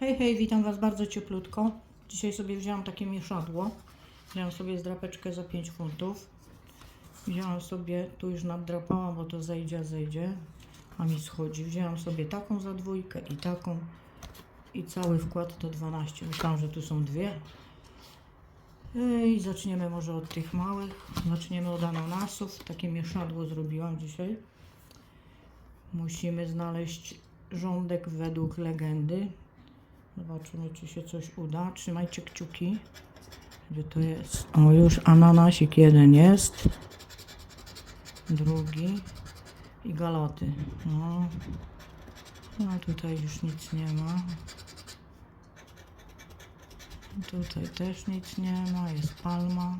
Hej, hej, witam Was bardzo cieplutko. Dzisiaj sobie wzięłam takie mieszadło. Wzięłam sobie zdrapeczkę za 5 funtów. Wzięłam sobie, tu już naddrapałam, bo to zejdzie, zejdzie. A mi schodzi. Wzięłam sobie taką za dwójkę i taką. I cały wkład to 12. Myślałam, że tu są dwie. I zaczniemy może od tych małych. Zaczniemy od ananasów. Takie mieszadło zrobiłam dzisiaj. Musimy znaleźć rządek według legendy. Zobaczymy, czy się coś uda. Trzymajcie kciuki. Gdzie to jest? O, już ananasik jeden jest. Drugi. I galoty. No. No, tutaj już nic nie ma. Tutaj też nic nie ma. Jest palma.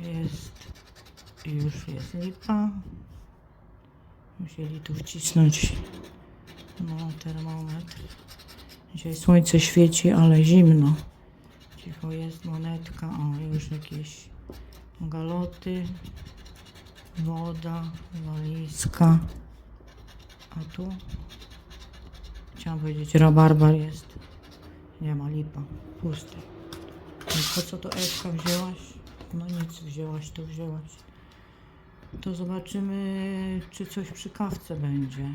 Jest. Już jest lipa. Musieli tu wcisnąć no, termometr. Dzisiaj słońce świeci, ale zimno. Cicho jest monetka. O, już jakieś galoty. Woda, walizka. A tu? Chciałam powiedzieć, rabarbar jest. Nie ma lipa. Pusty. Po co to Ewka wzięłaś? No nic, wzięłaś to wzięłaś. To zobaczymy, czy coś przy kawce będzie.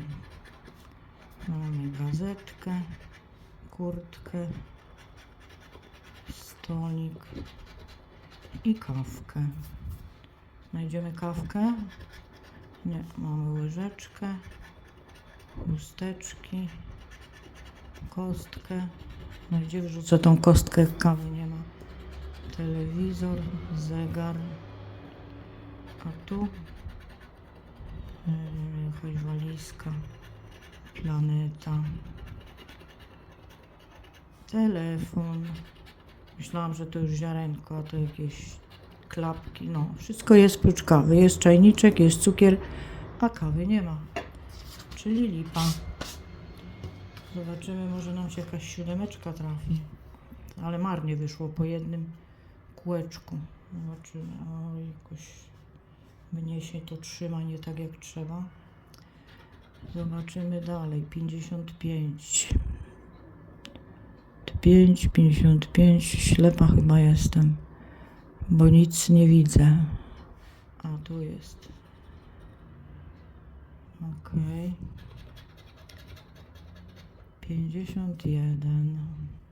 Mamy gazetkę, kurtkę, stolik i kawkę. Znajdziemy kawkę? Nie, mamy łyżeczkę, chusteczki, kostkę. No gdzie wrzucę tą kostkę? Kawy nie ma. Telewizor, zegar. A tu yy, jakaś walizka. Planeta. Telefon. Myślałam, że to już ziarenko, to jakieś klapki. No, wszystko jest prócz kawy. Jest czajniczek, jest cukier, a kawy nie ma. Czyli lipa. Zobaczymy, może nam się jakaś siódemeczka trafi. Ale marnie wyszło po jednym kółeczku. Zobaczymy. O, jakoś mnie się to trzyma nie tak jak trzeba. Zobaczymy dalej. 55. 5, 55. Ślepa chyba jestem, bo nic nie widzę. A tu jest. Ok. 51.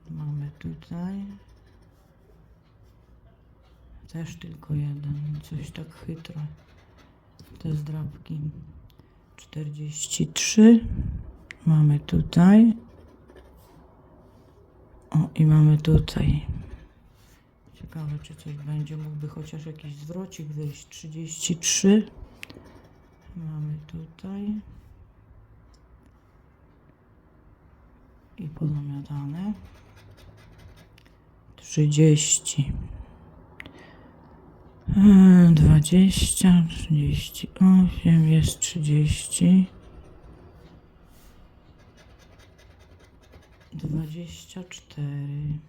Mamy tutaj. Też tylko jeden. Coś tak chytro. Te zdrabki. 43. Mamy tutaj. O, i mamy tutaj. Ciekawe, czy coś będzie. Mógłby chociaż jakiś zwrocik wyjść. 33. Mamy tutaj. I pozamiatane. 30. E, 20, 38, jest 30. 24.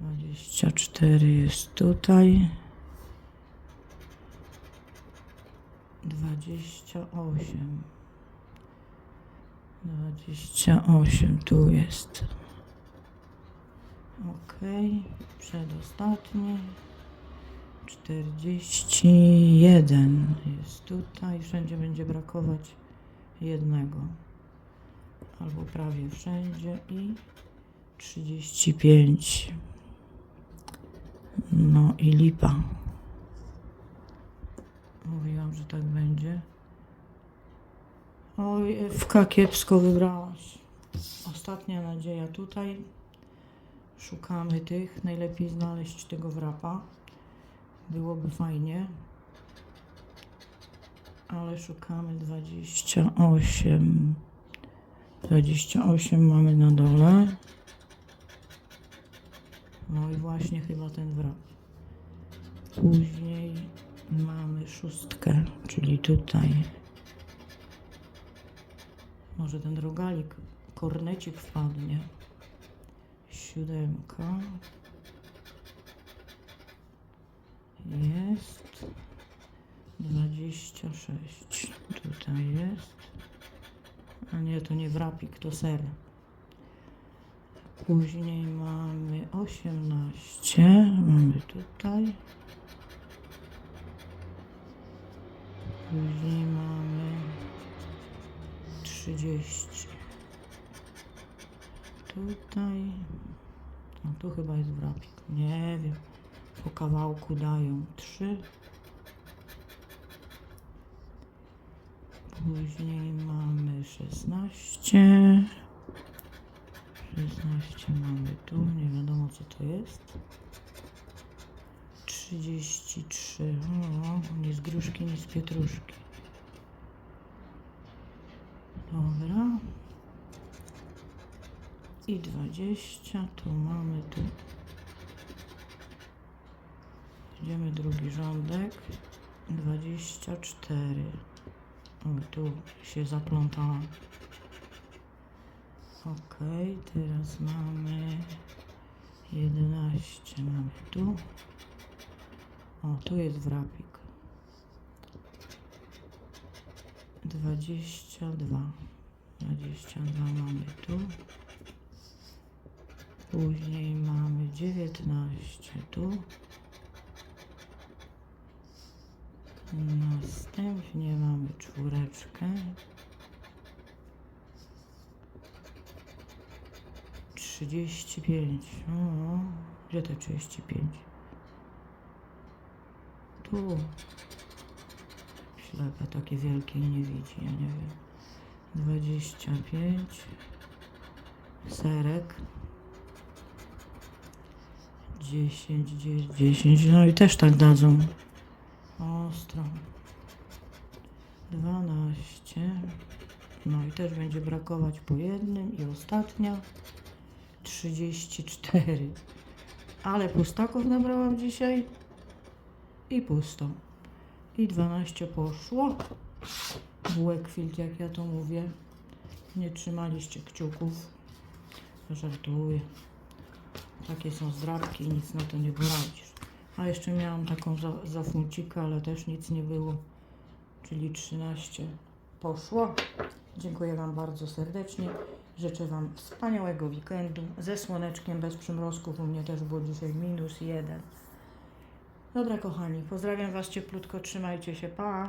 24 jest tutaj. 28. 28 tu jest. Ok, przedostatni. 41 jest tutaj. Wszędzie będzie brakować jednego. Albo prawie wszędzie. I 35. No i lipa. Mówiłam, że tak będzie. Oj, Ewka, kiepsko wybrałaś. Ostatnia nadzieja tutaj. Szukamy tych. Najlepiej znaleźć tego wrapa. Byłoby fajnie. Ale szukamy 28. 28 mamy na dole. No i właśnie chyba ten wrap. Później mamy szóstkę, czyli tutaj. Może ten rogalik, kornecik wpadnie. Siódemka. Jest. Dwadzieścia sześć. Tutaj jest. A nie, to nie wrapik, to ser. Później mamy 18. Mamy tutaj. Później mamy 30. Tutaj. No tu chyba jest wrapik. Nie wiem. Po kawałku dają 3. Później mamy 16. 16 mamy tu, nie wiadomo co to jest. 33. O, nie z gruszki, nie z pietruszki. Dobra. I 20. Tu mamy tu. Idziemy drugi rządek. 24. O, tu się zaplątałam. Ok, teraz mamy 11. Mamy tu. O, tu jest wrapik. 22. 22 mamy tu. Później mamy 19 tu. Następnie mamy czwóreczkę. 35. O, gdzie te 35? Tu. Ślepa takie wielkie nie widzi, ja nie wiem. 25. Serek. 10, 10, 10. No i też tak dadzą. Ostro. 12. No i też będzie brakować po jednym. I ostatnia. 34. Ale pustaków nabrałam dzisiaj. I pusto. I 12 poszło. Wakefield, jak ja to mówię. Nie trzymaliście kciuków. Żartuję. Takie są zdrabki nic na to nie poradzisz. A jeszcze miałam taką za, za funcika, ale też nic nie było. Czyli 13 poszło. Dziękuję Wam bardzo serdecznie. Życzę Wam wspaniałego weekendu ze słoneczkiem, bez przymrozków. U mnie też było dzisiaj minus jeden. Dobra, kochani, pozdrawiam Was cieplutko, trzymajcie się, pa!